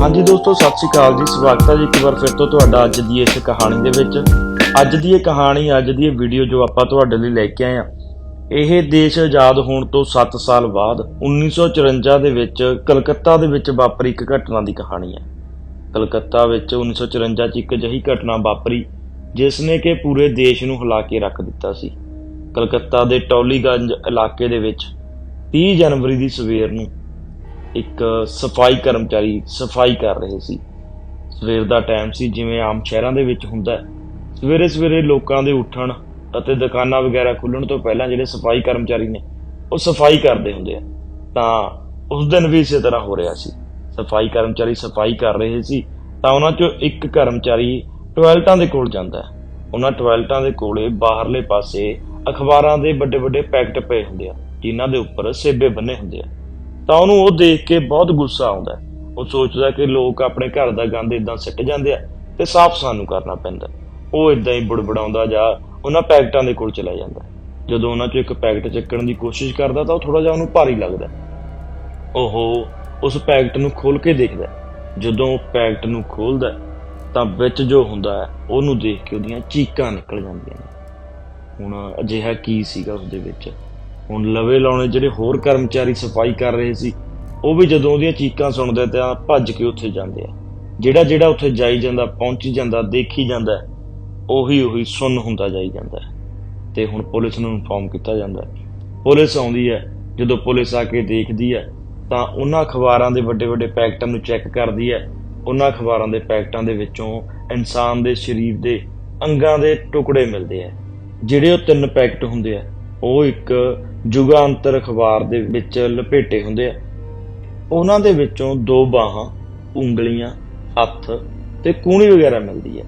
ਹਾਂਜੀ ਦੋਸਤੋ, ਸਤਿ ਸ਼੍ਰੀ ਅਕਾਲ ਜੀ। ਸਵਾਗਤ ਹੈ ਜੀ ਇੱਕ ਵਾਰ ਫਿਰ ਤੋਂ ਤੁਹਾਡਾ ਅੱਜ ਦੀ ਇਸ ਕਹਾਣੀ ਦੇ ਵਿੱਚ। ਅੱਜ ਦੀ ਇਹ ਕਹਾਣੀ, ਅੱਜ ਦੀ ਇਹ ਵੀਡੀਓ ਜੋ ਆਪਾਂ ਤੁਹਾਡੇ ਲਈ ਲੈ ਕੇ ਆਏ ਆ ਇਹ ਦੇਸ਼ ਆਜ਼ਾਦ ਹੋਣ ਤੋਂ 7 ਸਾਲ ਬਾਅਦ 1954 ਦੇ ਵਿੱਚ ਕਲਕੱਤਾ ਦੇ ਵਿੱਚ ਵਾਪਰੀ ਇੱਕ ਘਟਨਾ ਦੀ ਕਹਾਣੀ ਹੈ। ਕਲਕੱਤਾ ਵਿੱਚ 1954 ਚ ਇੱਕ ਅਜਿਹੀ ਘਟਨਾ ਵਾਪਰੀ, ਜਿਸ ਨੇ ਕਿ ਪੂਰੇ ਦੇਸ਼ ਨੂੰ ਹਿਲਾ ਕੇ ਰੱਖ ਦਿੱਤਾ ਸੀ। ਕਲਕੱਤਾ ਦੇ ਟੌਲੀਗੰਜ ਇਲਾਕੇ ਦੇ ਵਿੱਚ 30 ਜਨਵਰੀ ਦੀ ਸਵੇਰ ਨੂੰ ਇੱਕ ਸਫ਼ਾਈ ਕਰਮਚਾਰੀ ਸਫ਼ਾਈ ਕਰ ਰਹੇ ਸੀ। ਸਵੇਰ ਦਾ ਟਾਈਮ ਸੀ, ਜਿਵੇਂ ਆਮ ਸ਼ਹਿਰਾਂ ਦੇ ਵਿੱਚ ਹੁੰਦਾ ਸਵੇਰੇ ਸਵੇਰੇ ਲੋਕਾਂ ਦੇ ਉੱਠਣ ਅਤੇ ਦੁਕਾਨਾਂ ਵਗੈਰਾ ਖੁੱਲਣ ਤੋਂ ਪਹਿਲਾਂ ਜਿਹੜੇ ਸਫ਼ਾਈ ਕਰਮਚਾਰੀ ਨੇ, ਉਹ ਸਫ਼ਾਈ ਕਰਦੇ ਹੁੰਦੇ ਆ। ਤਾਂ ਉਸ ਦਿਨ ਵੀ ਇਸੇ ਤਰ੍ਹਾਂ ਹੋ ਰਿਹਾ ਸੀ। ਸਫ਼ਾਈ ਕਰਮਚਾਰੀ ਸਫ਼ਾਈ ਕਰ ਰਹੇ ਸੀ, ਤਾਂ ਉਹਨਾਂ ਚੋਂ ਇੱਕ ਕਰਮਚਾਰੀ ਟਾਇਲਟਾਂ ਦੇ ਕੋਲ ਜਾਂਦਾ ਹੈ। ਉਹਨਾਂ ਟਾਇਲਟਾਂ ਦੇ ਕੋਲੇ ਬਾਹਰਲੇ ਪਾਸੇ ਅਖਬਾਰਾਂ ਦੇ ਵੱਡੇ ਵੱਡੇ ਪੈਕਟ ਪਏ ਹੁੰਦੇ ਆ, ਜਿਨ੍ਹਾਂ ਦੇ ਉੱਪਰ ਸੇਬੇ ਬੰਨੇ ਹੁੰਦੇ ਆ। ਤਾਂ ਉਹਨੂੰ ਉਹ ਦੇਖ ਕੇ ਬਹੁਤ ਗੁੱਸਾ ਆਉਂਦਾ ਉਹ ਸੋਚਦਾ ਕਿ ਲੋਕ ਆਪਣੇ ਘਰ ਦਾ ਗੰਦ ਇਦਾਂ ਸਿੱਟ ਜਾਂਦੇ ਆ ਤੇ ਸਾਫ਼ ਸਾਨੂੰ ਕਰਨਾ ਪੈਂਦਾ ਉਹ ਇਦਾਂ ਹੀ ਬੁੜਬੜਾਉਂਦਾ ਜਾ ਉਹਨਾਂ ਪੈਕਟਾਂ ਦੇ ਕੋਲ ਚਲਾ ਜਾਂਦਾ ਜਦੋਂ ਉਹਨਾਂ ਚੋਂ ਇੱਕ ਪੈਕਟ ਚੱਕਣ ਦੀ ਕੋਸ਼ਿਸ਼ ਕਰਦਾ ਤਾਂ ਉਹ ਥੋੜਾ ਜਿਹਾ ਉਹਨੂੰ ਭਾਰੀ ਲੱਗਦਾ ਉਹ ਉਸ ਪੈਕਟ ਨੂੰ ਖੋਲ ਕੇ ਦੇਖਦਾ ਜਦੋਂ ਉਹ ਪੈਕਟ ਨੂੰ ਖੋਲਦਾ ਤਾਂ ਵਿੱਚ ਜੋ ਹੁੰਦਾ ਹੈ, ਉਹਨੂੰ ਦੇਖ ਕੇ ਉਹਦੀਆਂ ਚੀਕਾਂ ਨਿਕਲ ਜਾਂਦੀਆਂ ਨੇ। ਹੁਣ ਅਜਿਹਾ ਕੀ ਸੀਗਾ ਉਸ ਦੇ ਵਿੱਚ? ਹੁਣ ਲਵੇ ਲਾਉਣੇ ਜਿਹੜੇ ਹੋਰ ਕਰਮਚਾਰੀ ਸਫ਼ਾਈ ਕਰ ਰਹੇ ਸੀ, ਉਹ ਵੀ ਜਦੋਂ ਉਹਦੀਆਂ ਚੀਕਾਂ ਸੁਣਦੇ ਤਾਂ ਭੱਜ ਕੇ ਉੱਥੇ ਜਾਂਦੇ ਆ। ਜਿਹੜਾ ਜਿਹੜਾ ਉੱਥੇ ਜਾਈ ਜਾਂਦਾ, ਪਹੁੰਚੀ ਜਾਂਦਾ, ਦੇਖੀ ਜਾਂਦਾ, ਉਹੀ ਉਹੀ ਸੁਣ ਹੁੰਦਾ ਜਾਈ ਜਾਂਦਾ। ਤੇ ਹੁਣ ਪੁਲਿਸ ਨੂੰ ਇਨਫੋਰਮ ਕੀਤਾ ਜਾਂਦਾ। ਪੁਲਿਸ ਆਉਂਦੀ ਹੈ, ਜਦੋਂ ਪੁਲਿਸ ਆ ਕੇ ਦੇਖਦੀ ਹੈ, ਤਾਂ ਉਹਨਾਂ ਅਖਬਾਰਾਂ ਦੇ ਵੱਡੇ ਵੱਡੇ ਪੈਕਟਾਂ ਨੂੰ ਚੈੱਕ ਕਰਦੀ ਹੈ। ਉਹਨਾਂ ਅਖਬਾਰਾਂ ਦੇ ਪੈਕਟਾਂ ਦੇ ਵਿੱਚੋਂ ਇਨਸਾਨ ਦੇ ਸਰੀਰ ਦੇ ਅੰਗਾਂ ਦੇ ਟੁਕੜੇ ਮਿਲਦੇ ਆ। ਜਿਹੜੇ ਉਹ ਤਿੰਨ ਪੈਕਟ ਹੁੰਦੇ ਆ ਉਹ ਇੱਕ ਜੁਗਾਂਤਰ ਅਖਬਾਰ ਦੇ ਵਿੱਚ ਲਪੇਟੇ ਹੁੰਦੇ ਆ। ਉਹਨਾਂ ਦੇ ਵਿੱਚੋਂ ਦੋ ਬਾਹਾਂ, ਉਂਗਲੀਆਂ, ਹੱਥ ਤੇ ਕੂਣੀ ਵਗੈਰਾ ਮਿਲਦੀ ਹੈ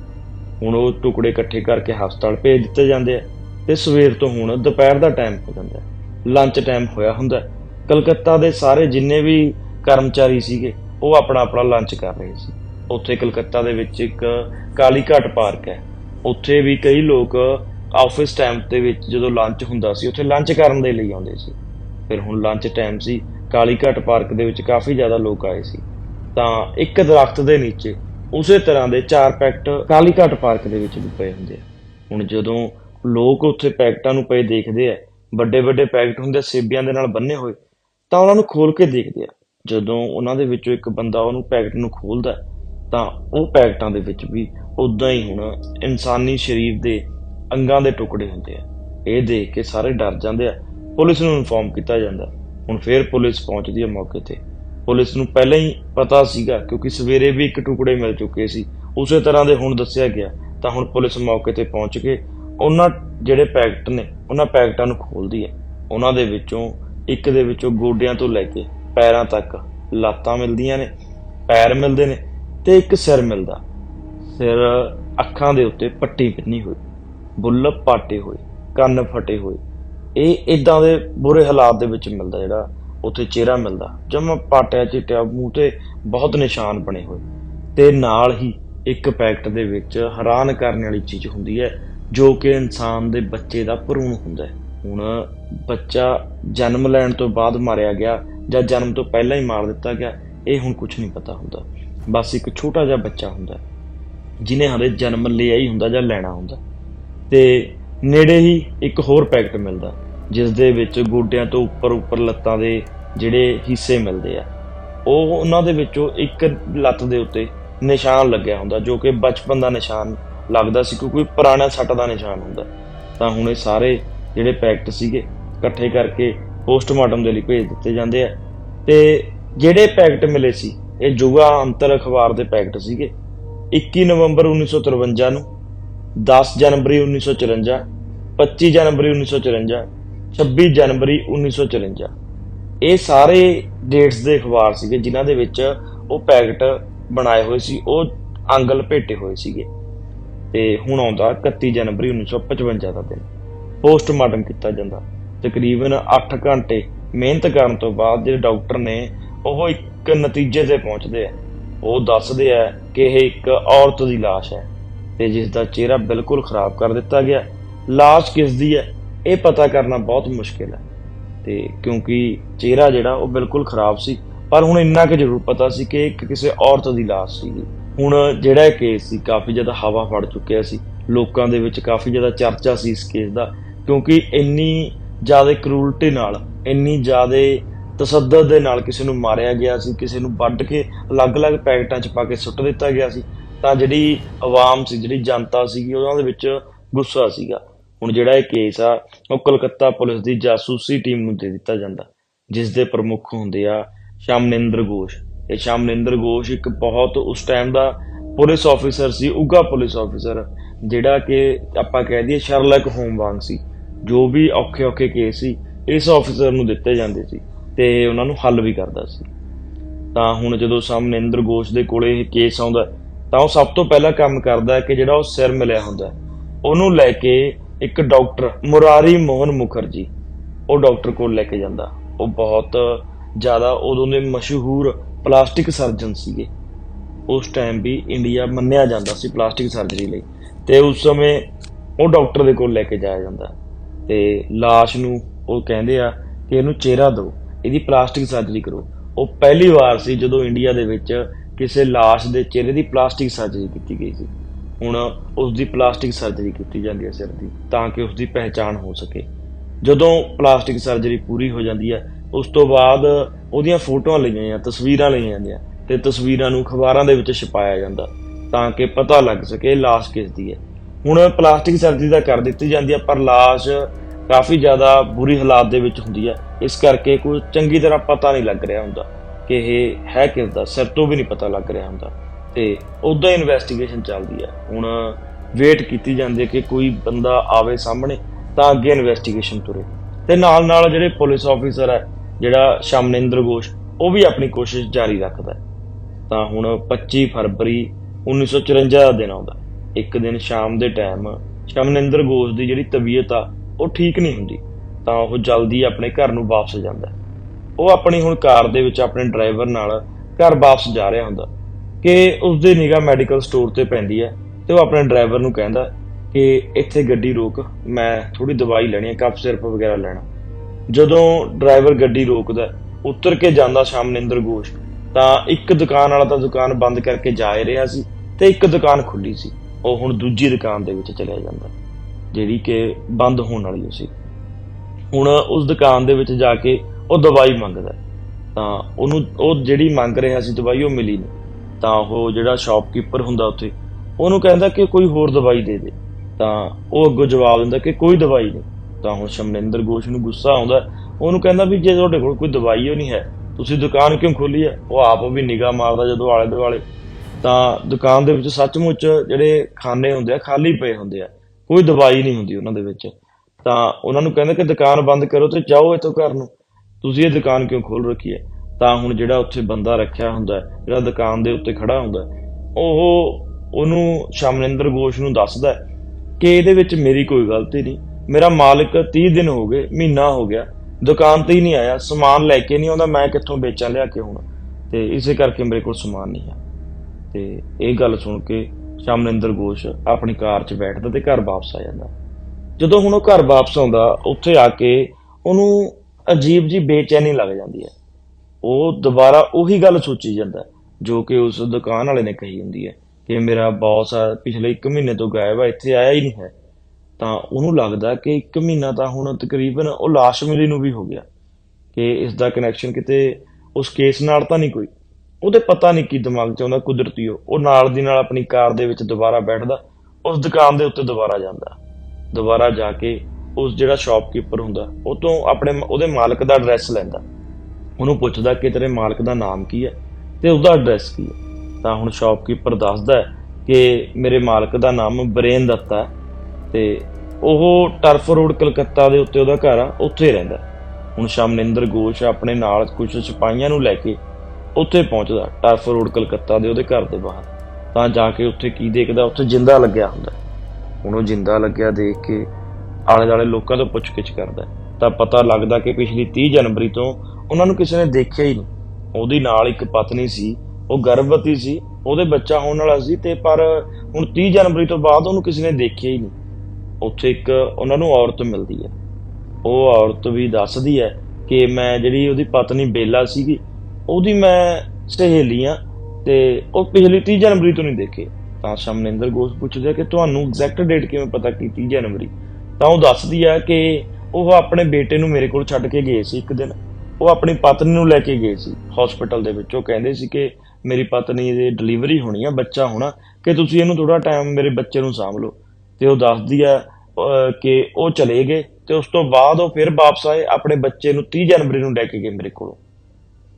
ਹੁਣ ਉਹ ਟੁਕੜੇ ਇਕੱਠੇ ਕਰਕੇ ਹਸਪਤਾਲ ਭੇਜ ਦਿੱਤੇ ਜਾਂਦੇ ਆ ਤੇ ਸਵੇਰ ਤੋਂ ਹੁਣ ਦੁਪਹਿਰ ਦਾ ਟਾਈਮ ਹੋ ਜਾਂਦਾ। ਲੰਚ ਟਾਈਮ ਹੋਇਆ ਹੁੰਦਾ। ਕਲਕੱਤਾ ਦੇ ਸਾਰੇ ਜਿੰਨੇ ਵੀ ਕਰਮਚਾਰੀ ਸੀਗੇ, ਉਹ ਆਪਣਾ ਆਪਣਾ ਲੰਚ ਕਰ ਰਹੇ ਸੀ। ਉੱਥੇ ਕਲਕੱਤਾ ਦੇ ਵਿੱਚ ਇੱਕ ਕਾਲੀ ਘਾਟ ਪਾਰਕ ਹੈ। ਉੱਥੇ ਵੀ ਕਈ ਲੋਕ ਆਫਿਸ ਟਾਈਮ ਦੇ ਵਿੱਚ ਜਦੋਂ ਲੰਚ ਹੁੰਦਾ ਸੀ, ਉੱਥੇ ਲੰਚ ਕਰਨ ਦੇ ਲਈ ਆਉਂਦੇ ਸੀ। ਫਿਰ ਹੁਣ ਲੰਚ ਟਾਈਮ ਸੀ ਕਾਲੀ ਘਾਟ ਪਾਰਕ ਦੇ ਵਿੱਚ ਕਾਫੀ ਜ਼ਿਆਦਾ ਲੋਕ ਆਏ ਸੀ। ਤਾਂ ਇੱਕ ਦਰਖਤ ਦੇ ਨੀਚੇ ਉਸੇ ਤਰ੍ਹਾਂ ਦੇ ਚਾਰ ਪੈਕਟ ਕਾਲੀ ਘਾਟ ਪਾਰਕ ਦੇ ਵਿੱਚ ਵੀ ਪਏ ਹੁੰਦੇ ਆ। ਹੁਣ ਜਦੋਂ ਲੋਕ ਉੱਥੇ ਪੈਕਟਾਂ ਨੂੰ ਪਏ ਦੇਖਦੇ ਆ, ਵੱਡੇ ਵੱਡੇ ਪੈਕਟ ਹੁੰਦੇ ਆ, ਸੇਬੀਆਂ ਦੇ ਨਾਲ ਬੰਨੇ ਹੋਏ, ਤਾਂ ਉਹਨਾਂ ਨੂੰ ਖੋਲ ਕੇ ਦੇਖਦੇ ਆ। ਜਦੋਂ ਉਹਨਾਂ ਦੇ ਵਿੱਚੋਂ ਇੱਕ ਬੰਦਾ ਉਹਨੂੰ ਪੈਕਟ ਨੂੰ ਖੋਲਦਾ ਤਾਂ ਉਹ ਪੈਕਟਾਂ ਦੇ ਵਿੱਚ ਵੀ ਉਦਾਂ ਹੀ ਹੁਣ ਇਨਸਾਨੀ ਸਰੀਰ ਦੇ ਅੰਗਾਂ ਦੇ ਟੁਕੜੇ ਹੁੰਦੇ ਆ। ਇਹ ਦੇਖ ਕੇ ਸਾਰੇ ਡਰ ਜਾਂਦੇ ਆ। ਪੁਲਿਸ ਨੂੰ ਇਨਫੋਰਮ ਕੀਤਾ ਜਾਂਦਾ। ਹੁਣ ਫੇਰ ਪੁਲਿਸ ਪਹੁੰਚਦੀ ਹੈ ਮੌਕੇ ਤੇ। ਪੁਲਿਸ ਨੂੰ ਪਹਿਲਾਂ ਹੀ ਪਤਾ ਸੀਗਾ, ਕਿਉਂਕਿ ਸਵੇਰੇ ਵੀ ਇੱਕ ਟੁਕੜੇ ਮਿਲ ਚੁੱਕੇ ਸੀ। ਉਸੇ ਤਰ੍ਹਾਂ ਦੇ ਹੁਣ ਦੱਸਿਆ ਗਿਆ, ਤਾਂ ਹੁਣ ਪੁਲਿਸ ਮੌਕੇ ਤੇ ਪਹੁੰਚ ਕੇ ਉਹਨਾਂ ਜਿਹੜੇ ਪੈਕਟ ਨੇ, ਉਹਨਾਂ ਪੈਕਟਾਂ ਨੂੰ ਖੋਲਦੀ ਹੈ ਉਹਨਾਂ ਦੇ ਵਿੱਚੋਂ, ਇੱਕ ਦੇ ਵਿੱਚੋਂ ਗੋਡਿਆਂ ਤੋਂ ਲੈ ਕੇ ਪੈਰਾਂ ਤੱਕ ਲਾਤਾਂ ਮਿਲਦੀਆਂ ਨੇ, ਪੈਰ ਮਿਲਦੇ ਨੇ ਤੇ ਇੱਕ ਸਿਰ ਮਿਲਦਾ। ਸਿਰ ਅੱਖਾਂ ਦੇ ਉੱਤੇ ਪੱਟੀ ਬੰਨੀ ਹੋਈ। ਬੁੱਲ ਪਾਟੇ ਹੋਏ, ਕੰਨ ਫਟੇ ਹੋਏ। ਇਹ ਇਦਾਂ ਦੇ ਬੁਰੇ ਹਾਲਾਤ ਦੇ ਵਿੱਚ ਮਿਲਦਾ ਜਿਹੜਾ, ਉੱਥੇ ਚਿਹਰਾ ਮਿਲਦਾ। ਜਮ ਪਾਟਿਆ ਚਿੱਟਿਆ ਮੂੰਹ ਤੇ ਬਹੁਤ ਨਿਸ਼ਾਨ ਬਣੇ ਹੋਏ। ਤੇ ਨਾਲ ਹੀ ਇੱਕ ਪੈਕਟ ਦੇ ਵਿੱਚ ਹੈਰਾਨ ਕਰਨ ਵਾਲੀ ਚੀਜ਼ ਹੁੰਦੀ ਹੈ, ਜੋ ਕਿ ਇਨਸਾਨ ਦੇ ਬੱਚੇ ਦਾ ਭਰੂਣ ਹੁੰਦਾ ਹੈ। ਹੁਣ ਬੱਚਾ ਜਨਮ ਲੈਣ ਤੋਂ ਬਾਅਦ ਮਾਰਿਆ ਗਿਆ, ਜਾਂ ਜਨਮ ਤੋਂ ਪਹਿਲਾਂ ਹੀ ਮਾਰ ਦਿੱਤਾ ਗਿਆ, ਇਹ ਹੁਣ ਕੁਝ ਨਹੀਂ ਪਤਾ ਹੁੰਦਾ। ਬਸ ਇੱਕ ਛੋਟਾ ਜਿਹਾ ਬੱਚਾ ਹੁੰਦਾ ਜਿਹਨੇ ਹਲੇ ਜਨਮ ਲਿਆ ਹੀ ਹੁੰਦਾ ਜਾਂ ਲੈਣਾ ਹੁੰਦਾ। ਤੇ ਨੇੜੇ ਹੀ ਇੱਕ ਹੋਰ ਪੈਕਟ ਮਿਲਦਾ ਜਿਸ ਦੇ ਵਿੱਚ ਗੋਡਿਆਂ ਤੋਂ ਉੱਪਰ ਉੱਪਰ ਲੱਤਾਂ ਦੇ ਜਿਹੜੇ ਹਿੱਸੇ ਮਿਲਦੇ ਆ, ਉਹ ਉਹਨਾਂ ਦੇ ਵਿੱਚੋਂ ਇੱਕ ਲੱਤ ਦੇ ਉੱਤੇ ਨਿਸ਼ਾਨ ਲੱਗਿਆ ਹੁੰਦਾ, ਜੋ ਕਿ ਬਚਪਨ ਦਾ ਨਿਸ਼ਾਨ ਲੱਗਦਾ ਸੀ, ਕਿਉਂਕਿ ਪੁਰਾਣਾ ਸੱਟ ਦਾ ਨਿਸ਼ਾਨ ਹੁੰਦਾ। ਤਾਂ ਹੁਣ ਇਹ ਸਾਰੇ ਜਿਹੜੇ ਪੈਕਟ ਸੀਗੇ, ਇਕੱਠੇ ਕਰਕੇ ਪੋਸਟਮਾਰਟਮ ਦੇ ਲਈ ਭੇਜ ਦਿੱਤੇ ਜਾਂਦੇ ਆ। ਤੇ ਜਿਹੜੇ ਪੈਕਟ ਮਿਲੇ ਸੀ, ਇਹ ਜੁਗਾ ਅੰਤਰ ਅਖਬਾਰ ਦੇ ਪੈਕਟ ਸੀਗੇ। 21 ਨਵੰਬਰ 1953 ਨੂੰ 10 ਜਨਵਰੀ 1954 25 ਜਨਵਰੀ 1954 26 ਜਨਵਰੀ 1954 ਇਹ ਸਾਰੇ ਡੇਟਸ ਦੇ ਅਖਬਾਰ ਸੀਗੇ ਜਿਨ੍ਹਾਂ ਦੇ ਵਿੱਚ ਉਹ ਪੈਕਟ ਬਣਾਏ ਹੋਏ ਸੀ, ਉਹ ਅੰਗ ਲਪੇਟੇ ਹੋਏ ਸੀਗੇ। ਤੇ ਹੁਣ ਆਉਂਦਾ 31 ਜਨਵਰੀ 1955 ਦਾ ਦਿਨ। ਪੋਸਟਮਾਰਟਮ ਕੀਤਾ ਜਾਂਦਾ। ਤਕਰੀਬਨ 8 ਘੰਟੇ ਮਿਹਨਤ ਕਰਨ ਤੋਂ ਬਾਅਦ ਜਿਹੜੇ ਡਾਕਟਰ ਨੇ, ਉਹ ਇੱਕ ਨਤੀਜੇ ਤੇ ਪਹੁੰਚਦੇ ਆ। ਉਹ ਦੱਸਦੇ ਆ ਕਿ ਇਹ ਇੱਕ ਔਰਤ ਦੀ ਲਾਸ਼ ਹੈ। ਤੇ ਜਿਸ ਦਾ ਚਿਹਰਾ ਬਿਲਕੁਲ ਖਰਾਬ ਕਰ ਦਿੱਤਾ ਗਿਆ। ਲਾਸ਼ ਕਿਸ ਦੀ ਹੈ, ਇਹ ਪਤਾ ਕਰਨਾ ਬਹੁਤ ਮੁਸ਼ਕਿਲ ਹੈ। ਤੇ ਕਿਉਂਕਿ ਚਿਹਰਾ ਜਿਹੜਾ, ਉਹ ਬਿਲਕੁਲ ਖਰਾਬ ਸੀ। ਪਰ ਹੁਣ ਇੰਨਾ ਕੁ ਜ਼ਰੂਰ ਪਤਾ ਸੀ ਕਿ ਇੱਕ ਕਿਸੇ ਔਰਤ ਦੀ ਲਾਸ਼ ਸੀਗੀ ਹੁਣ ਜਿਹੜਾ ਇਹ ਕੇਸ ਸੀ, ਕਾਫੀ ਜ਼ਿਆਦਾ ਹਵਾ ਫੜ ਚੁੱਕਿਆ ਸੀ। ਲੋਕਾਂ ਦੇ ਵਿੱਚ ਕਾਫੀ ਜ਼ਿਆਦਾ ਚਰਚਾ ਸੀ ਇਸ ਕੇਸ ਦਾ। ਕਿਉਂਕਿ ਇੰਨੀ ਜ਼ਿਆਦਾ ਕਰੂਲਟੀ ਨਾਲ, ਇੰਨੀ ਜ਼ਿਆਦਾ ਤਸੱਦਦ ਦੇ ਨਾਲ ਕਿਸੇ ਨੂੰ ਮਾਰਿਆ ਗਿਆ ਸੀ, ਕਿਸੇ ਨੂੰ ਵੱਢ ਕੇ ਅਲੱਗ-ਅਲੱਗ ਪੈਕਟਾਂ 'ਚ ਪਾ ਕੇ ਸੁੱਟ ਦਿੱਤਾ ਗਿਆ ਸੀ। ਤਾਂ ਜਿਹੜੀ ਆਵਾਮ ਸੀ, ਜਿਹੜੀ ਜਨਤਾ ਸੀਗੀ, ਉਹਨਾਂ ਦੇ ਵਿੱਚ ਗੁੱਸਾ ਸੀਗਾ। ਹੁਣ ਜਿਹੜਾ ਇਹ ਕੇਸ ਆ, ਉਹ ਕਲਕੱਤਾ ਪੁਲਿਸ ਦੀ ਜਾਸੂਸੀ ਟੀਮ ਨੂੰ ਦੇ ਦਿੱਤਾ ਜਾਂਦਾ। ਜਿਸ ਦੇ ਪ੍ਰਮੁੱਖ ਹੁੰਦੇ ਆ ਸ਼ਾਮਨਿੰਦਰ ਗੋਸ਼ ਇਹ ਸ਼ਾਮਨਿੰਦਰ ਗੋਸ਼ ਇੱਕ ਬਹੁਤ ਉਸ ਟਾਈਮ ਦਾ ਪੁਲਿਸ ਆਫੀਸਰ ਸੀ ਉੱਗਾ ਪੁਲਿਸ ਆਫੀਸਰ ਜਿਹੜਾ ਕਿ ਆਪਾਂ ਕਹਿ ਦਈਏ ਸ਼ਰਲਕ ਹੋਮ ਵਾਂਗ ਸੀ। ਜੋ ਵੀ ਔਖੇ ਔਖੇ ਕੇਸ ਸੀ, ਇਸ ਆਫੀਸਰ ਨੂੰ ਦਿੱਤੇ ਜਾਂਦੇ ਸੀ ਤੇ ਉਹਨਾਂ ਨੂੰ ਹੱਲ ਵੀ ਕਰਦਾ ਸੀ। ਤਾਂ ਹੁਣ ਜਦੋਂ ਸ਼ਾਮਨਿੰਦਰ ਗੋਸ਼ ਦੇ ਕੋਲੇ ਇਹ ਕੇਸ ਆਉਂਦਾ ਤਾਂ ਉਹ ਸਭ ਤੋਂ ਪਹਿਲਾਂ ਕੰਮ ਕਰਦਾ ਹੈ ਕਿ ਜਿਹੜਾ ਉਹ ਸਿਰ ਮਿਲਿਆ ਹੁੰਦਾ ਉਹਨੂੰ ਲੈ ਕੇ ਇੱਕ ਡਾਕਟਰ ਮੁਰਾਰੀ ਮੋਹਨ ਮੁਖਰਜੀ, ਉਹ ਡਾਕਟਰ ਕੋਲ ਲੈ ਕੇ ਜਾਂਦਾ। ਉਹ ਬਹੁਤ ਜ਼ਿਆਦਾ ਉਦੋਂ ਦੇ ਮਸ਼ਹੂਰ ਪਲਾਸਟਿਕ ਸਰਜਨ ਸੀਗੇ। ਉਸ ਟਾਈਮ ਵੀ ਇੰਡੀਆ ਮੰਨਿਆ ਜਾਂਦਾ ਸੀ ਪਲਾਸਟਿਕ ਸਰਜਰੀ ਲਈ। ਤੇ ਉਸ ਸਮੇਂ ਉਹ ਡਾਕਟਰ ਦੇ ਕੋਲ ਲੈ ਕੇ ਜਾਇਆ ਜਾਂਦਾ। ਤੇ লাশ ਨੂੰ ਉਹ ਕਹਿੰਦੇ ਆ ਕਿ ਇਹਨੂੰ ਚਿਹਰਾ ਦਿਓ, ਇਹਦੀ ਪਲਾਸਟਿਕ ਸਰਜਰੀ ਕਰੋ। ਉਹ ਪਹਿਲੀ ਵਾਰ ਸੀ ਜਦੋਂ ਇੰਡੀਆ ਦੇ ਵਿੱਚ ਕਿਸੇ লাশ ਦੇ ਚਿਹਰੇ ਦੀ ਪਲਾਸਟਿਕ ਸਰਜਰੀ ਕੀਤੀ ਗਈ ਸੀ। ਹੁਣ ਉਸ ਦੀ ਪਲਾਸਟਿਕ ਸਰਜਰੀ ਕੀਤੀ ਜਾਂਦੀ ਹੈ ਸਿਰ ਦੀ, ਤਾਂ ਕਿ ਉਸ ਦੀ ਪਹਿਚਾਣ ਹੋ ਸਕੇ। ਜਦੋਂ ਪਲਾਸਟਿਕ ਸਰਜਰੀ ਪੂਰੀ ਹੋ ਜਾਂਦੀ ਹੈ, ਉਸ ਤੋਂ ਬਾਅਦ ਉਹਦੀਆਂ ਫੋਟੋਆਂ ਲਈਆਂ ਜਾਂ ਤਸਵੀਰਾਂ ਲਈਆਂ ਜਾਂਦੀਆਂ ਤੇ ਤਸਵੀਰਾਂ ਨੂੰ ਅਖਬਾਰਾਂ ਦੇ ਵਿੱਚ ਛਪਾਇਆ ਜਾਂਦਾ ਤਾਂ ਕਿ ਪਤਾ ਲੱਗ ਸਕੇ ਲਾਸ਼ ਕਿਸ ਦੀ ਹੈ। ਹੁਣ ਪਲਾਸਟਿਕ ਸਰਜਰੀ ਤਾਂ ਕਰ ਦਿੱਤੀ ਜਾਂਦੀ ਹੈ, ਪਰ ਲਾਸ਼ ਕਾਫੀ ਜ਼ਿਆਦਾ ਬੁਰੀ ਹਾਲਾਤ ਦੇ ਵਿੱਚ ਹੁੰਦੀ ਹੈ। ਇਸ ਕਰਕੇ ਕੋਈ ਚੰਗੀ ਤਰ੍ਹਾਂ ਪਤਾ ਨਹੀਂ ਲੱਗ ਰਿਹਾ ਹੁੰਦਾ। ਕਿ ਇਹ ਹੈ ਕਿਸ ਦਾ ਸਿਰ ਤੋਂ ਵੀ ਨਹੀਂ ਪਤਾ ਲੱਗ ਰਿਹਾ ਹੁੰਦਾ। ਤੇ ਉਦਾਂ ਇਨਵੈਸਟੀਗੇਸ਼ਨ ਚੱਲਦੀ ਹੈ ਹੁਣ ਵੇਟ ਕੀਤੀ ਜਾਂਦੀ ਹੈ ਕਿ ਕੋਈ ਬੰਦਾ ਆਵੇ ਸਾਹਮਣੇ, ਤਾਂ ਅੱਗੇ ਇਨਵੈਸਟੀਗੇਸ਼ਨ ਤੁਰੇ। ਤੇ ਨਾਲ ਨਾਲ ਜਿਹੜੇ ਪੁਲਿਸ ਆਫੀਸਰ ਹੈ ਜਿਹੜਾ ਸ਼ਮਨਿੰਦਰ ਗੋਸ਼ ਉਹ ਵੀ ਆਪਣੀ ਕੋਸ਼ਿਸ਼ ਜਾਰੀ ਰੱਖਦਾ ਹੈ। ਤਾਂ ਹੁਣ 25 ਫਰਵਰੀ 1954 ਦਾ ਦਿਨ ਆਉਂਦਾ। ਇੱਕ ਦਿਨ ਸ਼ਾਮ ਦੇ ਟਾਈਮ ਸ਼ਮਨਿੰਦਰ ਗੋਸ਼ ਦੀ ਜਿਹੜੀ ਤਬੀਅਤ ਆ, ਉਹ ਠੀਕ ਨਹੀਂ ਹੁੰਦੀ। ਤਾਂ ਉਹ ਜਲਦੀ ਆਪਣੇ ਘਰ ਨੂੰ ਵਾਪਸ ਜਾਂਦਾ ਉਹ ਆਪਣੀ ਹੁਣ ਕਾਰ ਦੇ ਵਿੱਚ ਆਪਣੇ ਡਰਾਈਵਰ ਨਾਲ ਘਰ ਵਾਪਸ ਜਾ ਰਿਹਾ ਹੁੰਦਾ ਕਿ ਉਸ ਦੀ ਨਿਗਾਹ ਮੈਡੀਕਲ ਸਟੋਰ ਤੇ ਪੈਂਦੀ ਹੈ ਤੇ ਉਹ ਆਪਣੇ ਡਰਾਈਵਰ ਨੂੰ ਕਹਿੰਦਾ ਕਿ ਇੱਥੇ ਗੱਡੀ ਰੋਕ, ਮੈਂ ਥੋੜੀ ਦਵਾਈ ਲੈਣੀ ਹੈ, ਕੱਪ ਸਿਰਪ ਵਗੈਰਾ ਲੈਣਾ। ਜਦੋਂ ਡਰਾਈਵਰ ਗੱਡੀ ਰੋਕਦਾ, ਉਤਰ ਕੇ ਜਾਂਦਾ ਸ਼ਾਮਨਿੰਦਰ ਗੋਸ਼, ਤਾਂ ਇੱਕ ਦੁਕਾਨ ਵਾਲਾ ਤਾਂ ਦੁਕਾਨ ਬੰਦ ਕਰਕੇ ਜਾ ਰਿਹਾ ਸੀ ਤੇ ਇੱਕ ਦੁਕਾਨ ਖੁੱਲੀ ਸੀ। ਉਹ ਹੁਣ ਦੂਜੀ ਦੁਕਾਨ ਦੇ ਵਿੱਚ ਚਲਿਆ ਜਾਂਦਾ, ਜਿਹੜੀ ਕਿ ਬੰਦ ਹੋਣ ਵਾਲੀ ਸੀ। ਹੁਣ ਉਸ ਦੁਕਾਨ ਦੇ ਵਿੱਚ ਜਾ ਕੇ ਉਹ ਦਵਾਈ ਮੰਗਦਾ ਤਾਂ ਉਹਨੂੰ, ਉਹ ਜਿਹੜੀ ਮੰਗ ਰਿਹਾ ਸੀ ਦਵਾਈ ਉਹ ਮਿਲੀ ਨਹੀਂ। ਤਾਂ ਉਹ ਜਿਹੜਾ ਸ਼ਾਪਕੀਪਰ ਹੁੰਦਾ ਉੱਥੇ, ਉਹਨੂੰ ਕਹਿੰਦਾ ਕਿ ਕੋਈ ਹੋਰ ਦਵਾਈ ਦੇ ਦੇ। ਤਾਂ ਉਹ ਅੱਗੋਂ ਜਵਾਬ ਦਿੰਦਾ ਕਿ ਕੋਈ ਦਵਾਈ ਨਹੀਂ। ਤਾਂ ਹੁਣ ਸ਼ਮਨਿੰਦਰ ਗੋਸ਼ ਨੂੰ ਗੁੱਸਾ ਆਉਂਦਾ ਉਹਨੂੰ ਕਹਿੰਦਾ ਵੀ ਜੇ ਤੁਹਾਡੇ ਕੋਲ ਕੋਈ ਦਵਾਈ ਹੋ ਨਹੀਂ ਹੈ, ਤੁਸੀਂ ਦੁਕਾਨ ਕਿਉਂ ਖੋਲੀ ਹੈ? ਉਹ ਆਪ ਵੀ ਨਿਗਾਹ ਮਾਰਦਾ ਜਦੋਂ ਆਲੇ ਦੁਆਲੇ। ਤਾਂ ਦੁਕਾਨ ਦੇ ਵਿੱਚ ਸੱਚਮੁੱਚ ਜਿਹੜੇ ਖਾਨੇ ਹੁੰਦੇ ਆ, ਖਾਲੀ ਪਏ ਹੁੰਦੇ ਆ। ਕੋਈ ਦਵਾਈ ਨਹੀਂ ਹੁੰਦੀ ਉਹਨਾਂ ਦੇ ਵਿੱਚ। ਤਾਂ ਉਹਨਾਂ ਨੂੰ ਕਹਿੰਦਾ ਕਿ ਦੁਕਾਨ ਬੰਦ ਕਰੋ ਤੇ ਜਾਓ ਇੱਥੋਂ ਘਰ ਨੂੰ। ਤੁਸੀਂ ਇਹ ਦੁਕਾਨ ਕਿਉਂ ਖੋਲ ਰੱਖੀ ਹੈ? ਤਾਂ ਹੁਣ ਜਿਹੜਾ ਉੱਥੇ ਬੰਦਾ ਰੱਖਿਆ ਹੁੰਦਾ ਜਿਹੜਾ ਦੁਕਾਨ ਦੇ ਉੱਤੇ ਖੜਾ ਹੁੰਦਾ ਉਹ ਉਹਨੂੰ ਸ਼ਮਨਿੰਦਰ ਗੋਸ਼ ਨੂੰ ਦੱਸਦਾ ਕਿ ਇਹਦੇ ਵਿੱਚ ਮੇਰੀ ਕੋਈ ਗਲਤੀ ਨਹੀਂ। ਮੇਰਾ ਮਾਲਕ 30 ਦਿਨ ਹੋ ਗਏ, ਮਹੀਨਾ ਹੋ ਗਿਆ। ਦੁਕਾਨ ਤੇ ਹੀ ਨਹੀਂ ਆਇਆ, ਸਮਾਨ ਲੈ ਕੇ ਨਹੀਂ ਆਉਂਦਾ, ਮੈਂ ਕਿੱਥੋਂ ਵੇਚਾਂ ਲਿਆ ਕੇ ਹੁਣ? ਤੇ ਇਸੇ ਕਰਕੇ ਮੇਰੇ ਕੋਲ ਸਮਾਨ ਨਹੀਂ ਹੈ। ਤੇ ਇਹ ਗੱਲ ਸੁਣ ਕੇ ਸ਼ਾਮਨਿੰਦਰ ਗੋਸ਼ ਆਪਣੀ ਕਾਰ 'ਚ ਬੈਠਦਾ ਤੇ ਘਰ ਵਾਪਸ ਆ ਜਾਂਦਾ। ਜਦੋਂ ਹੁਣ ਉਹ ਘਰ ਵਾਪਸ ਆਉਂਦਾ, ਉੱਥੇ ਆ ਕੇ ਉਹਨੂੰ ਅਜੀਬ ਜੀ ਬੇਚੈਨੀ ਲੱਗ ਜਾਂਦੀ ਹੈ। ਉਹ ਦੁਬਾਰਾ ਉਹੀ ਗੱਲ ਸੋਚੀ ਜਾਂਦਾ ਜੋ ਕਿ ਉਸ ਦੁਕਾਨ ਵਾਲੇ ਨੇ ਕਹੀ ਹੁੰਦੀ ਹੈ ਕਿ ਮੇਰਾ ਬੌਸ ਆ, ਪਿਛਲੇ 1 ਮਹੀਨੇ ਤੋਂ ਗਾਇਬ ਆ, ਇੱਥੇ ਆਇਆ ਹੀ ਨਹੀਂ ਹੈ। ਤਾਂ ਉਹਨੂੰ ਲੱਗਦਾ ਕਿ 1 ਮਹੀਨਾ ਤਾਂ ਹੁਣ ਤਕਰੀਬਨ ਉਹ ਲਾਸ਼ ਮਿਲੀ ਨੂੰ ਵੀ ਹੋ ਗਿਆ, ਕਿ ਇਸ ਦਾ ਕਨੈਕਸ਼ਨ ਕਿਤੇ ਉਸ ਕੇਸ ਨਾਲ ਤਾਂ ਨਹੀਂ ਕੋਈ। ਉਹਦੇ ਪਤਾ ਨਹੀਂ ਕੀ ਦਿਮਾਗ 'ਚ ਆਉਂਦਾ, ਕੁਦਰਤੀ ਉਹ ਨਾਲ ਦੀ ਨਾਲ ਆਪਣੀ ਕਾਰ ਦੇ ਵਿੱਚ ਦੁਬਾਰਾ ਬੈਠਦਾ, ਉਸ ਦੁਕਾਨ ਦੇ ਉੱਤੇ ਦੁਬਾਰਾ ਜਾਂਦਾ। ਦੁਬਾਰਾ ਜਾ ਕੇ ਉਸ ਜਿਹੜਾ ਸ਼ਾਪਕੀਪਰ ਹੁੰਦਾ, ਉਹ ਤੋਂ ਆਪਣੇ ਉਹਦੇ ਮਾਲਕ ਦਾ ਐਡਰੈਸ ਲੈਂਦਾ। ਉਹਨੂੰ ਪੁੱਛਦਾ ਕਿ ਤੇਰੇ ਮਾਲਕ ਦਾ ਨਾਮ ਕੀ ਹੈ ਤੇ ਉਹਦਾ ਐਡਰੈਸ ਕੀ ਹੈ। ਤਾਂ ਹੁਣ ਸ਼ਾਪਕੀਪਰ ਦੱਸਦਾ ਕਿ ਮੇਰੇ ਮਾਲਕ ਦਾ ਨਾਮ ਬਰੇਨ ਦੱਤਾ ਹੈ ਤੇ ਉਹ ਟਰਫ ਰੋਡ ਕਲਕੱਤਾ ਦੇ ਉੱਤੇ ਉਹਦਾ ਘਰ ਆ, ਉੱਥੇ ਰਹਿੰਦਾ ਹੁਣ ਸ਼ਾਮਨਿੰਦਰ ਗੋਸ਼ ਆਪਣੇ ਨਾਲ ਕੁਝ ਸਿਪਾਹੀਆਂ ਨੂੰ ਲੈ ਕੇ ਉੱਥੇ ਪਹੁੰਚਦਾ ਟਰਫ ਰੋਡ ਕਲਕੱਤਾ ਦੇ ਉਹਦੇ ਘਰ ਦੇ ਬਾਹਰ। ਤਾਂ ਜਾ ਕੇ ਉੱਥੇ ਕੀ ਦੇਖਦਾ? ਉੱਥੇ ਜਿੰਦਾ ਲੱਗਿਆ ਹੁੰਦਾ ਹੁਣ ਉਹ ਜਿੰਦਾ ਲੱਗਿਆ ਦੇਖ ਕੇ ਆਲੇ ਦੁਆਲੇ ਲੋਕਾਂ ਤੋਂ ਪੁੱਛਗਿੱਛ ਕਰਦਾ ਤਾਂ ਪਤਾ ਲੱਗਦਾ ਕਿ ਪਿਛਲੀ 30 ਜਨਵਰੀ ਤੋਂ ਉਹਨਾਂ ਨੂੰ ਕਿਸੇ ਨੇ ਦੇਖਿਆ ਹੀ ਨਹੀਂ। ਉਹਦੀ ਨਾਲ ਇੱਕ ਪਤਨੀ ਸੀ, ਉਹ ਗਰਭਵਤੀ ਸੀ, ਉਹਦੇ ਬੱਚਾ ਹੋਣ ਵਾਲਾ ਸੀ ਤੇ ਪਰ ਹੁਣ 30 ਜਨਵਰੀ ਤੋਂ ਬਾਅਦ ਉਹਨੂੰ ਕਿਸੇ ਨੇ ਦੇਖਿਆ ਹੀ ਨਹੀਂ। ਉੱਥੇ ਇੱਕ ਉਹਨਾਂ ਨੂੰ ਔਰਤ ਮਿਲਦੀ ਹੈ। ਉਹ ਔਰਤ ਵੀ ਦੱਸਦੀ ਹੈ ਕਿ ਮੈਂ ਜਿਹੜੀ ਉਹਦੀ ਪਤਨੀ ਬੇਲਾ ਸੀਗੀ, ਉਹਦੀ ਮੈਂ ਸਹੇਲੀ ਆ ਤੇ ਉਹ ਪਿਛਲੀ 30 ਜਨਵਰੀ ਤੋਂ ਨਹੀਂ ਦੇਖੇ। ਤਾਂ ਸ਼ਮਨਿੰਦਰ ਗੋਸ ਪੁੱਛਦੇ ਕਿ ਤੁਹਾਨੂੰ ਐਗਜ਼ੈਕਟ ਡੇਟ ਕਿਵੇਂ ਪਤਾ ਕੀ 30 ਜਨਵਰੀ? ਤਾਂ ਉਹ ਦੱਸਦੀ ਆ ਕਿ ਉਹ ਆਪਣੇ ਬੇਟੇ ਨੂੰ ਮੇਰੇ ਕੋਲ ਛੱਡ ਕੇ ਗਏ ਸੀ ਇੱਕ ਦਿਨ। ਉਹ ਆਪਣੀ ਪਤਨੀ ਨੂੰ ਲੈ ਕੇ ਗਏ ਸੀ ਹਸਪੀਟਲ ਦੇ ਵਿੱਚ। ਉਹ ਕਹਿੰਦੇ ਸੀ ਕਿ ਮੇਰੀ ਪਤਨੀ ਦੇ ਡਿਲੀਵਰੀ ਹੋਣੀ ਆ, ਬੱਚਾ ਹੋਣਾ, ਕਿ ਤੁਸੀਂ ਇਹਨੂੰ ਥੋੜਾ ਟਾਈਮ ਮੇਰੇ ਬੱਚੇ ਨੂੰ ਸਾਂਭ ਲਓ। ਤੇ ਉਹ ਦੱਸਦੀ ਆ ਕਿ ਉਹ ਚਲੇ ਗਏ ਤੇ ਉਸ ਤੋਂ ਬਾਅਦ ਉਹ ਫਿਰ ਵਾਪਸ ਆਏ ਆਪਣੇ ਬੱਚੇ ਨੂੰ 30 ਜਨਵਰੀ ਨੂੰ ਲੈ ਕੇ ਗਏ ਮੇਰੇ ਕੋਲੋਂ।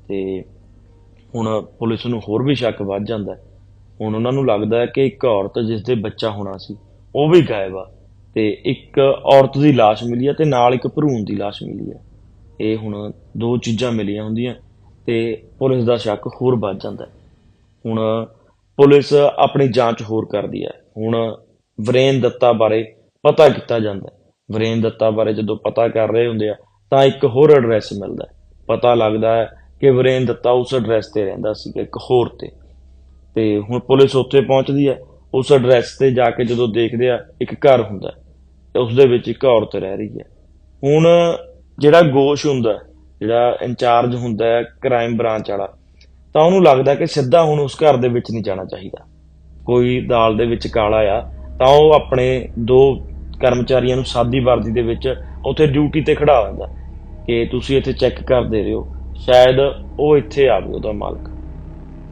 ਤੇ ਹੁਣ ਪੁਲਿਸ ਨੂੰ ਹੋਰ ਵੀ ਸ਼ੱਕ ਵੱਧ ਜਾਂਦਾ। ਹੁਣ ਉਹਨਾਂ ਨੂੰ ਲੱਗਦਾ ਹੈ ਕਿ ਇੱਕ ਔਰਤ ਜਿਸ ਦੇ ਬੱਚਾ ਹੋਣਾ ਸੀ, ਉਹ ਵੀ ਗਾਇਬ ਆ। ਤੇ ਇੱਕ ਔਰਤ ਦੀ ਲਾਸ਼ ਮਿਲੀ ਹੈ ਤੇ ਨਾਲ ਇੱਕ ਭਰੂਣ ਦੀ ਲਾਸ਼ ਮਿਲੀ ਹੈ ਇਹ ਹੁਣ ਦੋ ਚੀਜ਼ਾਂ ਮਿਲੀਆਂ ਹੁੰਦੀਆਂ ਤੇ ਪੁਲਿਸ ਦਾ ਸ਼ੱਕ ਹੋਰ ਵੱਧ ਜਾਂਦਾ ਹੈ। ਹੁਣ ਪੁਲਿਸ ਆਪਣੀ ਜਾਂਚ ਹੋਰ ਕਰਦੀ ਹੈ। ਹੁਣ ਵਰੇਨ ਦੱਤਾ ਬਾਰੇ ਪਤਾ ਕੀਤਾ ਜਾਂਦਾ ਹੈ। ਵਰੇਨ ਦੱਤਾ ਬਾਰੇ ਜਦੋਂ ਪਤਾ ਕਰ ਰਹੇ ਹੁੰਦੇ ਆ, ਤਾਂ ਇੱਕ ਹੋਰ ਐਡਰੈਸ ਮਿਲਦਾ ਹੈ। ਪਤਾ ਲੱਗਦਾ ਹੈ ਕਿ ਵਰੇਨ ਦੱਤਾ ਉਸ ਐਡਰੈਸ ਤੇ ਰਹਿੰਦਾ ਸੀ, ਇੱਕ ਹੋਰ ਤੇ। ਤੇ ਹੁਣ ਪੁਲਿਸ ਉੱਥੇ ਪਹੁੰਚਦੀ ਹੈ। ਉਸ ਐਡਰੈਸ ਤੇ ਜਾ ਕੇ ਜਦੋਂ ਦੇਖਦੇ ਆ, ਇੱਕ ਘਰ ਹੁੰਦਾ ਤੇ ਉਸ ਦੇ ਵਿੱਚ ਇੱਕ ਔਰਤ ਰਹਿ ਰਹੀ ਹੈ। ਹੁਣ ਜਿਹੜਾ ਗੋਸ਼ ਹੁੰਦਾ, ਜਿਹੜਾ ਇੰਚਾਰਜ ਹੁੰਦਾ ਹੈ ਕ੍ਰਾਈਮ ਬ੍ਰਾਂਚ ਵਾਲਾ, ਤਾਂ ਉਹਨੂੰ ਲੱਗਦਾ ਕਿ ਸਿੱਧਾ ਹੁਣ ਉਸ ਘਰ ਦੇ ਵਿੱਚ ਨਹੀਂ ਜਾਣਾ ਚਾਹੀਦਾ। ਕੋਈ ਦਾਲ ਦੇ ਵਿੱਚ ਕਾਲਾ ਆ, ਤਾਂ ਉਹ ਆਪਣੇ ਦੋ ਕਰਮਚਾਰੀਆਂ ਨੂੰ ਸਾਦੀ ਵਰਦੀ ਦੇ ਵਿੱਚ ਉੱਥੇ ਡਿਊਟੀ ਤੇ ਖੜਾ ਦਿੰਦਾ ਕਿ ਤੁਸੀਂ ਇੱਥੇ ਚੈੱਕ ਕਰਦੇ ਰਹੋ, ਸ਼ਾਇਦ ਉਹ ਇੱਥੇ ਆਵੇ ਉਹਦਾ ਮਾਲਕ।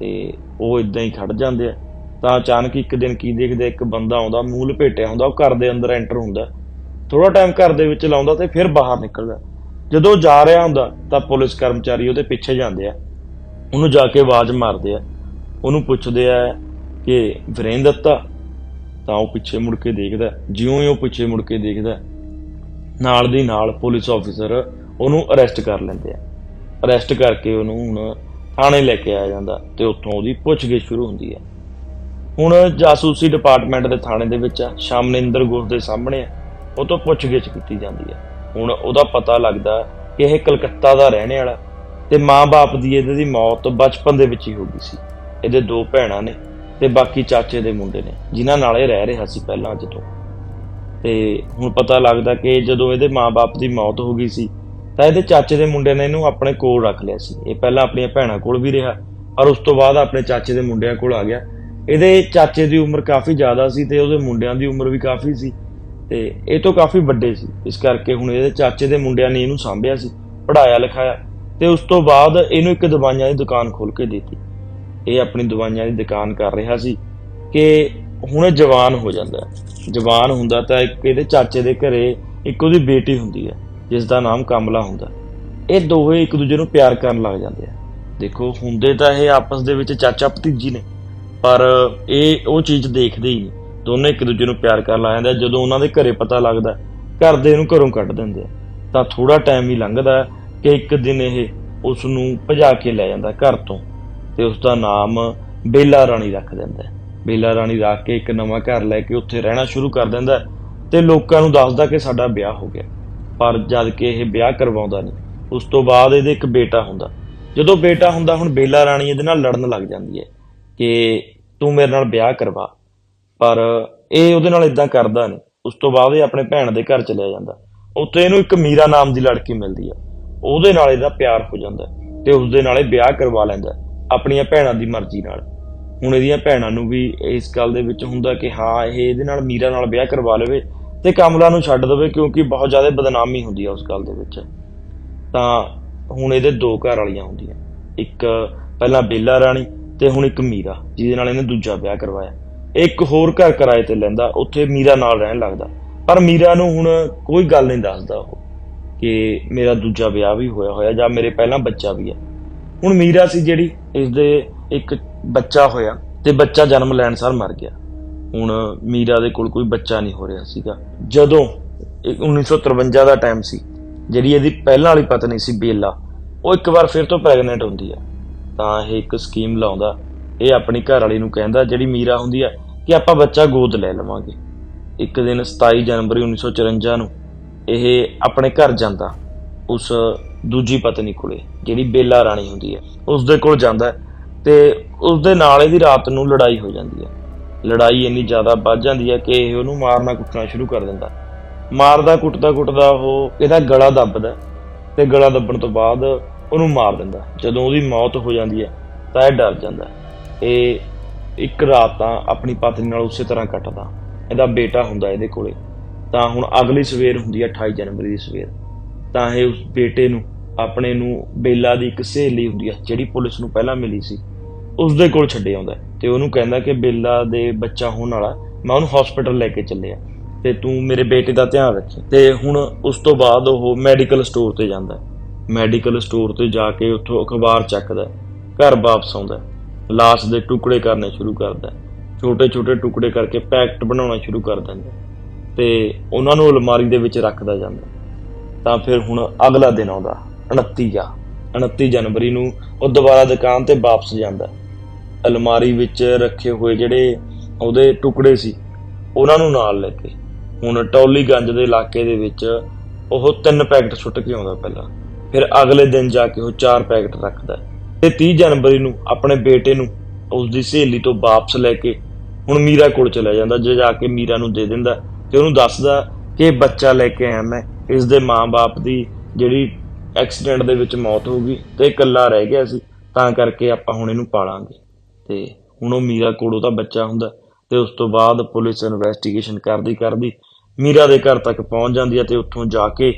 ਤੇ ਉਹ ਇਦਾਂ ਹੀ ਖੜ ਜਾਂਦੇ ਆ। ਤਾਂ ਅਚਾਨਕ ਇੱਕ ਦਿਨ ਕੀ ਦੇਖਦੇ, ਇੱਕ ਬੰਦਾ ਆਉਂਦਾ, ਮੂਲ ਭੇਟਿਆ ਹੁੰਦਾ, ਉਹ ਘਰ ਦੇ ਅੰਦਰ ਐਂਟਰ ਹੁੰਦਾ। ਥੋੜਾ ਟਾਈਮ ਘਰ ਦੇ ਵਿੱਚ ਲਾਉਂਦਾ ਤੇ ਫਿਰ ਬਾਹਰ ਨਿਕਲਦਾ। ਜਦੋਂ ਉਹ ਜਾ ਰਿਹਾ ਹੁੰਦਾ, ਤਾਂ ਪੁਲਿਸ ਕਰਮਚਾਰੀ ਉਹਦੇ ਪਿੱਛੇ ਜਾਂਦੇ ਆ। ਉਹਨੂੰ ਜਾ ਕੇ ਆਵਾਜ਼ ਮਾਰਦੇ ਆ। ਉਹਨੂੰ ਪੁੱਛਦੇ ਆ ਕਿ, ਵਿਰੇਨ ਦੱਤਾ? ਤਾਂ ਉਹ ਪਿੱਛੇ ਮੁੜ ਕੇ ਦੇਖਦਾ। ਜਿਉਂ ਹੀ ਉਹ ਪਿੱਛੇ ਮੁੜ ਕੇ ਦੇਖਦਾ, ਨਾਲ ਦੀ ਨਾਲ ਪੁਲਿਸ ਆਫੀਸਰ ਉਹਨੂੰ ਅਰੈਸਟ ਕਰ ਲੈਂਦੇ ਆ। ਅਰੈਸਟ ਕਰਕੇ ਉਹਨੂੰ ਹੁਣ ਥਾਣੇ ਲੈ ਕੇ ਆਇਆ ਜਾਂਦਾ ਤੇ ਉੱਥੋਂ ਉਹਦੀ ਪੁੱਛਗਿੱਛ ਸ਼ੁਰੂ ਹੁੰਦੀ ਹੈ ਹੁਣ ਜਾਸੂਸੀ ਡਿਪਾਰਟਮੈਂਟ ਦੇ ਥਾਣੇ ਦੇ ਵਿੱਚ ਆ ਸ਼ਾਮਨਿੰਦਰ ਗੁਰ ਦੇ ਸਾਹਮਣੇ ਆ। ਉਹ ਤੋਂ ਪੁੱਛਗਿੱਛ ਕੀਤੀ ਜਾਂਦੀ ਹੈ ਹੁਣ ਉਹਦਾ ਪਤਾ ਲੱਗਦਾ ਕਿ ਇਹ ਕਲਕੱਤਾ ਦਾ ਰਹਿਣ ਵਾਲਾ ਤੇ ਮਾਂ-ਬਾਪ ਦੀ ਇਹਦੇ ਦੀ ਮੌਤ ਬਚਪਨ ਦੇ ਵਿੱਚ ਹੀ ਹੋ ਗਈ ਸੀ। ਇਹਦੇ ਦੋ ਭੈਣਾਂ ਨੇ ਤੇ ਬਾਕੀ ਚਾਚੇ ਦੇ ਮੁੰਡੇ ਨੇ, ਜਿਨ੍ਹਾਂ ਨਾਲ ਇਹ ਰਹਿ ਰਿਹਾ ਸੀ ਪਹਿਲਾਂ ਅੱਜ ਤੋਂ। ਤੇ ਹੁਣ ਪਤਾ ਲੱਗਦਾ ਕਿ ਜਦੋਂ ਇਹਦੇ ਮਾਂ ਬਾਪ ਦੀ ਮੌਤ ਹੋ ਗਈ ਸੀ, ਤਾਂ ਇਹਦੇ ਚਾਚੇ ਦੇ ਮੁੰਡੇ ਨੇ ਇਹਨੂੰ ਆਪਣੇ ਕੋਲ ਰੱਖ ਲਿਆ ਸੀ। ਇਹ ਪਹਿਲਾਂ ਆਪਣੀਆਂ ਭੈਣਾਂ ਕੋਲ ਵੀ ਰਿਹਾ ਔਰ ਉਸ ਤੋਂ ਬਾਅਦ ਆਪਣੇ ਚਾਚੇ ਦੇ ਮੁੰਡਿਆਂ ਕੋਲ ਆ ਗਿਆ। ਇਹਦੇ ਚਾਚੇ ਦੀ ਉਮਰ ਕਾਫੀ ਜ਼ਿਆਦਾ ਸੀ ਤੇ ਉਹਦੇ ਮੁੰਡਿਆਂ ਦੀ ਉਮਰ ਵੀ ਕਾਫੀ ਸੀ ਤੇ ਇਹ ਤੋਂ ਕਾਫੀ ਵੱਡੇ ਸੀ। ਇਸ ਕਰਕੇ ਹੁਣ ਇਹਦੇ ਚਾਚੇ ਦੇ ਮੁੰਡਿਆਂ ਨੇ ਇਹਨੂੰ ਸਾਂਭਿਆ ਸੀ ਪੜਾਇਆ ਲਿਖਾਇਆ ਤੇ ਉਸ ਤੋਂ ਬਾਅਦ ਇਹਨੂੰ ਇੱਕ ਦਵਾਈਆਂ ਦੀ ਦੁਕਾਨ ਖੋਲ ਕੇ ਦਿੱਤੀ। ਇਹ ਆਪਣੀ ਦਵਾਈਆਂ ਦੀ ਦੁਕਾਨ ਕਰ ਰਿਹਾ ਸੀ ਕਿ ਹੁਣ ਇਹ ਜਵਾਨ ਹੋ ਜਾਂਦਾ ਜਵਾਨ ਹੁੰਦਾ ਤਾਂ ਇੱਕ ਇਹਦੇ ਚਾਚੇ ਦੇ ਘਰੇ ਇੱਕ ਉਹਦੀ ਬੇਟੀ ਹੁੰਦੀ ਹੈ, ਜਿਸ ਦਾ ਨਾਮ ਕਮਲਾ ਹੁੰਦਾ ਇਹ ਦੋਵੇਂ ਇੱਕ ਦੂਜੇ ਨੂੰ ਪਿਆਰ ਕਰਨ ਲੱਗ ਜਾਂਦੇ ਆ। ਦੇਖੋ, ਹੁੰਦੇ ਤਾਂ ਇਹ ਆਪਸ ਦੇ ਵਿੱਚ ਚਾਚਾ ਭਤੀਜੀ ਨੇ। ਪਰ ਇਹ ਉਹ ਚੀਜ਼ ਦੇਖਦੇ ਹੀ ਨਹੀਂ। ਦੋਨੇ ਇੱਕ ਦੂਜੇ ਨੂੰ ਪਿਆਰ ਕਰਨ ਲੱਗ ਜਾਂਦੇ ਜਦੋਂ ਉਹਨਾਂ ਦੇ ਘਰੇ ਪਤਾ ਲੱਗਦਾ ਘਰ ਦੇ ਇਹਨੂੰ ਘਰੋਂ ਕੱਢ ਦਿੰਦੇ ਤਾਂ ਥੋੜਾ ਟਾਈਮ ਹੀ ਲੰਘਦਾ ਕਿ ਇੱਕ ਦਿਨ ਇਹ ਉਸ ਨੂੰ ਭਜਾ ਕੇ ਲੈ ਜਾਂਦਾ ਘਰ ਤੋਂ ਤੇ ਉਸ ਦਾ ਨਾਮ ਬੇਲਾ ਰਾਣੀ ਰੱਖ ਦਿੰਦਾ ਬੇਲਾ ਰਾਣੀ ਰੱਖ ਕੇ ਇੱਕ ਨਵਾਂ ਘਰ ਲੈ ਕੇ ਉੱਥੇ ਰਹਿਣਾ ਸ਼ੁਰੂ ਕਰ ਦਿੰਦਾ ਹੈ ਤੇ ਲੋਕਾਂ ਨੂੰ ਦੱਸਦਾ ਕਿ ਸਾਡਾ ਵਿਆਹ ਹੋ ਗਿਆ। ਪਰ ਜਦ ਕਿ ਇਹ ਵਿਆਹ ਕਰਵਾਉਂਦਾ ਨਹੀਂ, ਉਸ ਤੋਂ ਬਾਅਦ ਇਹਦੇ ਇੱਕ ਬੇਟਾ ਹੁੰਦਾ। ਜਦੋਂ ਬੇਟਾ ਹੁੰਦਾ, ਹੁਣ ਬੇਲਾ ਰਾਣੀ ਇਹਦੇ ਨਾਲ ਲੜਨ ਲੱਗ ਜਾਂਦੀ ਹੈ। ਕਿ ਤੂੰ ਮੇਰੇ ਨਾਲ ਵਿਆਹ ਕਰਵਾ। ਪਰ ਇਹ ਉਹਦੇ ਨਾਲ ਇਦਾਂ ਕਰਦਾ ਨਹੀਂ। ਉਸ ਤੋਂ ਬਾਅਦ ਇਹ ਆਪਣੇ ਭੈਣ ਦੇ ਘਰ ਚਲਿਆ ਜਾਂਦਾ। ਉੱਥੇ ਇਹਨੂੰ ਇੱਕ ਮੀਰਾ ਨਾਮ ਦੀ ਲੜਕੀ ਮਿਲਦੀ ਆ। ਉਹਦੇ ਨਾਲ ਇਹਦਾ ਪਿਆਰ ਹੋ ਜਾਂਦਾ ਹੈ ਤੇ ਉਸ ਦੇ ਨਾਲ ਇਹ ਵਿਆਹ ਕਰਵਾ ਲੈਂਦਾ ਆਪਣੀਆਂ ਭੈਣਾਂ ਦੀ ਮਰਜ਼ੀ ਨਾਲ। ਹੁਣ ਇਹਦੀਆਂ ਭੈਣਾਂ ਨੂੰ ਵੀ ਇਸ ਗੱਲ ਦੇ ਵਿੱਚ ਹੁੰਦਾ ਕਿ ਹਾਂ, ਇਹ ਇਹਦੇ ਨਾਲ ਮੀਰਾ ਨਾਲ ਵਿਆਹ ਕਰਵਾ ਲਵੇ ਤੇ ਕਮਲਾ ਨੂੰ ਛੱਡ ਦੇਵੇ ਕਿਉਂਕਿ ਬਹੁਤ ਜ਼ਿਆਦਾ ਬਦਨਾਮੀ ਹੁੰਦੀ ਆ ਉਸ ਗੱਲ ਦੇ ਵਿੱਚ। ਤਾਂ ਹੁਣ ਇਹਦੇ ਦੋ ਘਰ ਵਾਲੀਆਂ ਹੁੰਦੀਆਂ। ਇੱਕ ਪਹਿਲਾਂ ਬੇਲਾ ਰਾਣੀ ਤੇ ਹੁਣ ਇੱਕ ਮੀਰਾ, ਜਿਹਦੇ ਨਾਲ ਇਹਨੇ ਦੂਜਾ ਵਿਆਹ ਕਰਵਾਇਆ। ਇੱਕ ਹੋਰ ਘਰ ਕਿਰਾਏ ਤੇ ਲੈਂਦਾ, ਉੱਥੇ ਮੀਰਾ ਨਾਲ ਰਹਿਣ ਲੱਗਦਾ। ਪਰ ਮੀਰਾ ਨੂੰ ਹੁਣ ਕੋਈ ਗੱਲ ਨਹੀਂ ਦੱਸਦਾ ਉਹ, ਕਿ ਮੇਰਾ ਦੂਜਾ ਵਿਆਹ ਵੀ ਹੋਇਆ ਹੋਇਆ ਜਾਂ ਮੇਰੇ ਪਹਿਲਾਂ ਬੱਚਾ ਵੀ ਹੈ। ਹੁਣ ਮੀਰਾ ਸੀ ਜਿਹੜੀ ਇਸ ਦੇ ਇੱਕ ਬੱਚਾ ਹੋਇਆ ਤੇ ਬੱਚਾ ਜਨਮ ਲੈਣ ਸਾਰ ਮਰ ਗਿਆ। ਹੁਣ ਮੀਰਾ ਦੇ ਕੋਲ ਕੋਈ ਬੱਚਾ ਨਹੀਂ ਹੋ ਰਿਹਾ ਸੀਗਾ। ਜਦੋਂ ਇਹ 1953 ਦਾ ਟਾਈਮ ਸੀ, ਜਿਹੜੀ ਇਹਦੀ ਪਹਿਲਾਂ ਵਾਲੀ ਪਤਨੀ ਸੀ ਬੇਲਾ, ਉਹ ਇੱਕ ਵਾਰ ਫਿਰ ਤੋਂ ਪ੍ਰੈਗਨੈਂਟ ਹੁੰਦੀ ਹੈ। ਤਾਂ ਇਹ ਇੱਕ ਸਕੀਮ ਲਾਉਂਦਾ। ਇਹ ਆਪਣੀ ਘਰ ਵਾਲੀ ਨੂੰ ਕਹਿੰਦਾ, ਜਿਹੜੀ ਮੀਰਾ ਹੁੰਦੀ ਆ, ਕਿ ਆਪਾਂ ਬੱਚਾ ਗੋਦ ਲੈ ਲਵਾਂਗੇ। ਇੱਕ ਦਿਨ 27 ਜਨਵਰੀ 1954 ਨੂੰ ਇਹ ਆਪਣੇ ਘਰ ਜਾਂਦਾ, ਉਸ ਦੂਜੀ ਪਤਨੀ ਕੋਲੇ, ਜਿਹੜੀ ਬੇਲਾ ਰਾਣੀ ਹੁੰਦੀ ਹੈ ਉਸ ਦੇ ਕੋਲ ਜਾਂਦਾ ਤੇ ਉਸ ਦੇ ਨਾਲ ਇਹਦੀ ਰਾਤ ਨੂੰ ਲੜਾਈ ਹੋ ਜਾਂਦੀ ਹੈ ਲੜਾਈ ਇੰਨੀ ਜ਼ਿਆਦਾ ਵੱਧ ਜਾਂਦੀ ਹੈ ਕਿ ਇਹ ਉਹਨੂੰ ਮਾਰਨਾ ਕੁੱਟਣਾ ਸ਼ੁਰੂ ਕਰ ਦਿੰਦਾ। ਮਾਰਦਾ ਕੁੱਟਦਾ ਕੁੱਟਦਾ ਉਹ ਇਹਦਾ ਗਲਾ ਦੱਬਦਾ ਤੇ ਗਲਾ ਦੱਬਣ ਤੋਂ ਬਾਅਦ ਉਹਨੂੰ ਮਾਰ ਦਿੰਦਾ। ਜਦੋਂ ਉਹਦੀ ਮੌਤ ਹੋ ਜਾਂਦੀ ਹੈ, ਤਾਂ ਇਹ ਡਰ ਜਾਂਦਾ। ਇਹ ਇੱਕ ਰਾਤ ਤਾਂ ਆਪਣੀ ਪਤਨੀ ਨਾਲ ਉਸੇ ਤਰ੍ਹਾਂ ਕੱਟਦਾ। ਇਹਦਾ ਬੇਟਾ ਹੁੰਦਾ ਇਹਦੇ ਕੋਲੇ। ਤਾਂ ਹੁਣ ਅਗਲੀ ਸਵੇਰ ਹੁੰਦੀ ਹੈ 28 ਜਨਵਰੀ ਦੀ ਸਵੇਰ। ਤਾਂ ਇਹ ਉਸ ਬੇਟੇ ਨੂੰ, ਆਪਣੇ ਨੂੰ, ਬੇਲਾ ਦੀ ਇੱਕ ਸਹੇਲੀ ਹੁੰਦੀ ਹੈ, ਜਿਹੜੀ ਪੁਲਿਸ ਨੂੰ ਪਹਿਲਾਂ ਮਿਲੀ ਸੀ ਉਸ ਦੇ ਕੋਲ ਛੱਡੇ ਆਉਂਦਾ ਹੈ। ਤੇ ਉਹਨੂੰ ਕਹਿੰਦਾ ਕਿ ਬੇਲਾ ਦੇ ਬੱਚਾ ਹੋਣ ਵਾਲਾ, ਮੈਂ ਉਹਨੂੰ ਹਸਪੀਟਲ ਲੈ ਕੇ ਚੱਲਿਆ। ਤੇ ਤੂੰ ਮੇਰੇ ਬੇਟੇ ਦਾ ਧਿਆਨ ਰੱਖੀ। ਤੇ ਹੁਣ ਉਸ ਤੋਂ ਬਾਅਦ ਉਹ ਮੈਡੀਕਲ ਸਟੋਰ ਤੇ ਜਾਂਦਾ ਮੈਡੀਕਲ ਸਟੋਰ ਤੇ ਜਾ ਕੇ ਉੱਥੋਂ ਅਖਬਾਰ ਚੱਕਦਾ ਘਰ ਵਾਪਸ ਆਉਂਦਾ ਲਾਸ਼ ਦੇ ਟੁਕੜੇ ਕਰਨੇ ਸ਼ੁਰੂ ਕਰਦਾ ਛੋਟੇ ਛੋਟੇ ਟੁਕੜੇ ਕਰਕੇ ਪੈਕਟ ਬਣਾਉਣਾ ਸ਼ੁਰੂ ਕਰ ਦਿੰਦਾ ਹੈ ਤੇ ਉਹਨਾਂ ਨੂੰ ਅਲਮਾਰੀ ਦੇ ਵਿੱਚ ਰੱਖਦਾ ਜਾਂਦਾ ਤਾਂ ਫਿਰ ਹੁਣ ਅਗਲਾ ਦਿਨ ਆਉਂਦਾ 29 ਜਾ 29 ਜਨਵਰੀ ਨੂੰ ਉਹ ਦੁਬਾਰਾ ਦੁਕਾਨ ਤੇ ਵਾਪਸ ਜਾਂਦਾ ਅਲਮਾਰੀ ਵਿੱਚ ਰੱਖੇ ਹੋਏ ਜਿਹੜੇ ਉਹਦੇ ਟੁਕੜੇ ਸੀ, ਉਹਨਾਂ ਨੂੰ ਨਾਲ ਲੈ ਕੇ, ਹੁਣ ਟੌਲੀਗੰਜ ਦੇ ਇਲਾਕੇ ਦੇ ਵਿੱਚ ਉਹ ਤਿੰਨ ਪੈਕਟ ਸੁੱਟ ਕੇ ਆਉਂਦਾ ਪਹਿਲਾਂ। ਫਿਰ ਅਗਲੇ ਦਿਨ ਜਾ ਕੇ ਉਹ ਚਾਰ ਪੈਕਟ ਰੱਖਦਾ ਹੈ। ਤੇ 30 ਜਨਵਰੀ ਨੂੰ ਆਪਣੇ ਬੇਟੇ ਨੂੰ ਉਸ ਦੀ ਸਹੇਲੀ ਤੋਂ ਵਾਪਸ ਲੈ ਕੇ ਹੁਣ ਮੀਰਾ ਕੋਲ ਚਲਾ ਜਾਂਦਾ ਜੇ ਜਾ ਕੇ ਮੀਰਾ ਨੂੰ ਦੇ ਦਿੰਦਾ ਤੇ ਉਹਨੂੰ ਦੱਸਦਾ ਕਿ ਇਹ ਬੱਚਾ ਲੈ ਕੇ ਆਇਆ ਮੈਂ। ਇਸ ਦੇ ਮਾਂ-ਬਾਪ ਦੀ ਜਿਹੜੀ ਐਕਸੀਡੈਂਟ ਦੇ ਵਿੱਚ ਮੌਤ ਹੋ ਗਈ ਤੇ ਇਕੱਲਾ ਰਹਿ ਗਿਆ ਸੀ ਤਾਂ ਕਰਕੇ ਆਪਾਂ ਹੁਣ ਇਹਨੂੰ ਪਾਲਾਂਗੇ। ਤੇ ਹੁਣ ਉਹ ਮੀਰਾ ਕੋਲ ਉਹਦਾ ਬੱਚਾ ਹੁੰਦਾ ਤੇ ਉਸ ਤੋਂ ਬਾਅਦ ਪੁਲਿਸ ਇਨਵੈਸਟੀਗੇਸ਼ਨ ਕਰਦੀ ਕਰਦੀ ਮੀਰਾ ਦੇ ਘਰ ਤੱਕ ਪਹੁੰਚ ਜਾਂਦੀ ਹੈ ਤੇ ਉੱਥੋਂ ਜਾ ਕੇ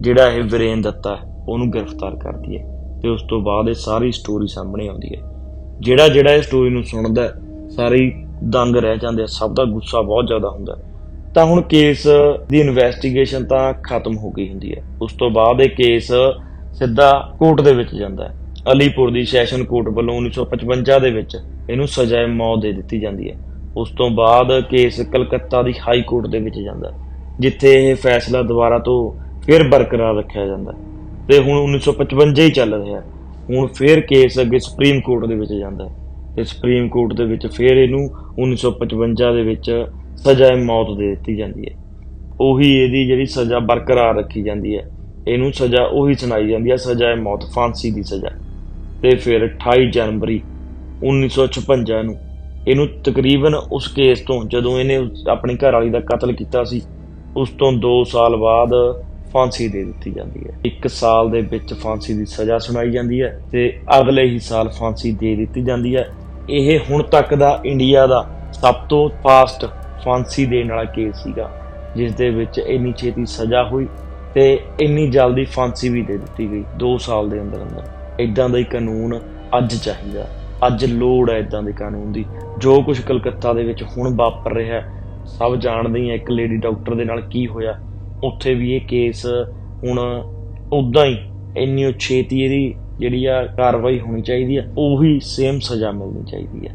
ਜਿਹੜਾ ਇਹ ਵਿਰੇਨ ਦਿੱਤਾ ਹੈ, ਉਹਨੂੰ ਗ੍ਰਿਫਤਾਰ ਕਰਦੀ ਹੈ ਤੇ ਉਸ ਤੋਂ ਬਾਅਦ ਇਹ ਸਾਰੀ ਸਟੋਰੀ ਸਾਹਮਣੇ ਆਉਂਦੀ ਹੈ। ਜਿਹੜਾ ਜਿਹੜਾ ਇਹ ਸਟੋਰੀ ਨੂੰ ਸੁਣਦਾ ਹੈ, ਸਾਰੇ ਦੰਗ ਰਹਿ ਜਾਂਦੇ ਆ ਸਭ ਦਾ ਗੁੱਸਾ ਬਹੁਤ ਜ਼ਿਆਦਾ ਹੁੰਦਾ ਤਾਂ ਹੁਣ ਕੇਸ ਦੀ ਇਨਵੈਸਟੀਗੇਸ਼ਨ ਤਾਂ ਖਤਮ ਹੋ ਗਈ ਹੁੰਦੀ ਹੈ। ਉਸ ਤੋਂ ਬਾਅਦ ਇਹ ਕੇਸ ਸਿੱਧਾ ਕੋਰਟ ਦੇ ਵਿੱਚ ਜਾਂਦਾ ਹੈ। ਅਲੀਪੁਰ ਦੀ ਸੈਸ਼ਨ ਕੋਰਟ ਵੱਲੋਂ 1955 ਦੇ ਵਿੱਚ ਇਹਨੂੰ ਸਜਾਏ ਮੌਤ ਦੇ ਦਿੱਤੀ ਜਾਂਦੀ ਹੈ। ਉਸ ਤੋਂ ਬਾਅਦ ਕੇਸ ਕਲਕੱਤਾ ਦੀ ਹਾਈ ਕੋਰਟ ਦੇ ਵਿੱਚ ਜਾਂਦਾ ਜਿੱਥੇ ਇਹ ਫੈਸਲਾ ਦੁਬਾਰਾ ਤੋਂ ਫਿਰ ਬਰਕਰਾਰ ਰੱਖਿਆ ਜਾਂਦਾ ਤੇ ਹੁਣ 1955 ਹੀ ਚੱਲ ਰਿਹਾ ਹੁਣ ਫਿਰ ਕੇਸ ਅੱਗੇ ਸੁਪਰੀਮ ਕੋਰਟ ਦੇ ਵਿੱਚ ਜਾਂਦਾ ਤੇ ਸੁਪਰੀਮ ਕੋਰਟ ਦੇ ਵਿੱਚ ਫਿਰ ਇਹਨੂੰ 1955 ਦੇ ਵਿੱਚ ਸਜਾਏ ਮੌਤ ਦੇ ਦਿੱਤੀ ਜਾਂਦੀ ਹੈ। ਉਹੀ ਇਹਦੀ ਜਿਹੜੀ ਸਜ਼ਾ ਬਰਕਰਾਰ ਰੱਖੀ ਜਾਂਦੀ ਹੈ। ਇਹਨੂੰ ਸਜ਼ਾ ਉਹੀ ਸੁਣਾਈ ਜਾਂਦੀ ਹੈ ਸਜਾਏ ਮੌਤ, ਫਾਂਸੀ ਦੀ ਸਜ਼ਾ। ਤੇ ਫਿਰ 28 ਜਨਵਰੀ 1956 ਨੂੰ ਇਹਨੂੰ ਤਕਰੀਬਨ ਉਸ ਕੇਸ ਤੋਂ ਜਦੋਂ ਇਹਨੇ ਆਪਣੀ ਘਰ ਵਾਲੀ ਦਾ ਕਤਲ ਕੀਤਾ ਸੀ, ਉਸ ਤੋਂ 2 ਸਾਲ ਬਾਅਦ ਫਾਂਸੀ ਦੇ ਦਿੱਤੀ ਜਾਂਦੀ ਹੈ। 1 ਸਾਲ ਦੇ ਵਿੱਚ ਫਾਂਸੀ ਦੀ ਸਜ਼ਾ ਸੁਣਾਈ ਜਾਂਦੀ ਹੈ ਤੇ ਅਗਲੇ ਹੀ ਸਾਲ ਫਾਂਸੀ ਦੇ ਦਿੱਤੀ ਜਾਂਦੀ ਹੈ। ਇਹ ਹੁਣ ਤੱਕ ਦਾ ਇੰਡੀਆ ਦਾ ਸਭ ਤੋਂ ਫਾਸਟ ਫਾਂਸੀ ਦੇਣ ਵਾਲਾ ਕੇਸ ਸੀਗਾ, ਜਿਸ ਦੇ ਵਿੱਚ ਇੰਨੀ ਛੇਤੀ ਸਜ਼ਾ ਹੋਈ ਤੇ ਇੰਨੀ ਜਲਦੀ ਫਾਂਸੀ ਵੀ ਦੇ ਦਿੱਤੀ ਗਈ 2 ਸਾਲ ਦੇ ਅੰਦਰ ਅੰਦਰ। ਇਦਾਂ ਦਾ ਹੀ ਕਾਨੂੰਨ ਅੱਜ ਚਾਹੀਦਾ। ਅੱਜ ਲੋੜ ਹੈ ਇਦਾਂ ਦੇ ਕਾਨੂੰਨ ਦੀ। ਜੋ ਕੁਝ ਕਲਕੱਤਾ ਦੇ ਵਿੱਚ ਹੁਣ ਵਾਪਰ ਰਿਹਾ, ਸਭ ਜਾਣਦੇ ਹੀ ਆ ਇੱਕ ਲੇਡੀ ਡਾਕਟਰ ਦੇ ਨਾਲ ਕੀ ਹੋਇਆ। ਉੱਥੇ ਵੀ ਇਹ ਕੇਸ ਹੁਣ ਉਦਾਂ ਹੀ ਇੰਨੀ ਛੇਤੀ ਇਹਦੀ ਜਿਹੜੀ ਆ ਕਾਰਵਾਈ ਹੋਣੀ ਚਾਹੀਦੀ ਹੈ ਉਹੀ ਸੇਮ ਸਜ਼ਾ ਮਿਲਣੀ ਚਾਹੀਦੀ ਹੈ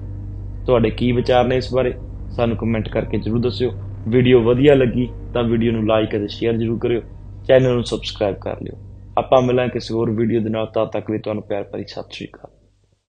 ਤੁਹਾਡੇ ਕੀ ਵਿਚਾਰ ਨੇ ਇਸ ਬਾਰੇ? ਸਾਨੂੰ ਕਮੈਂਟ ਕਰਕੇ ਜਰੂਰ ਦੱਸਿਓ। ਵੀਡੀਓ ਵਧੀਆ ਲੱਗੀ ਤਾਂ ਵੀਡੀਓ ਨੂੰ ਲਾਈਕ ਅਤੇ ਸ਼ੇਅਰ ਜਰੂਰ ਕਰਿਓ। ਚੈਨਲ ਨੂੰ ਸਬਸਕ੍ਰਾਈਬ ਕਰ ਲਿਓ। ਆਪਾਂ ਮਿਲਾਂ ਕਿਸੇ ਹੋਰ ਵੀਡੀਓ ਦੇ ਨਾਲ, ਤਦ ਤੱਕ ਲਈ ਤੁਹਾਨੂੰ ਪਿਆਰ ਭਰੀ ਸਤਿ ਸ਼੍ਰੀ ਅਕਾਲ।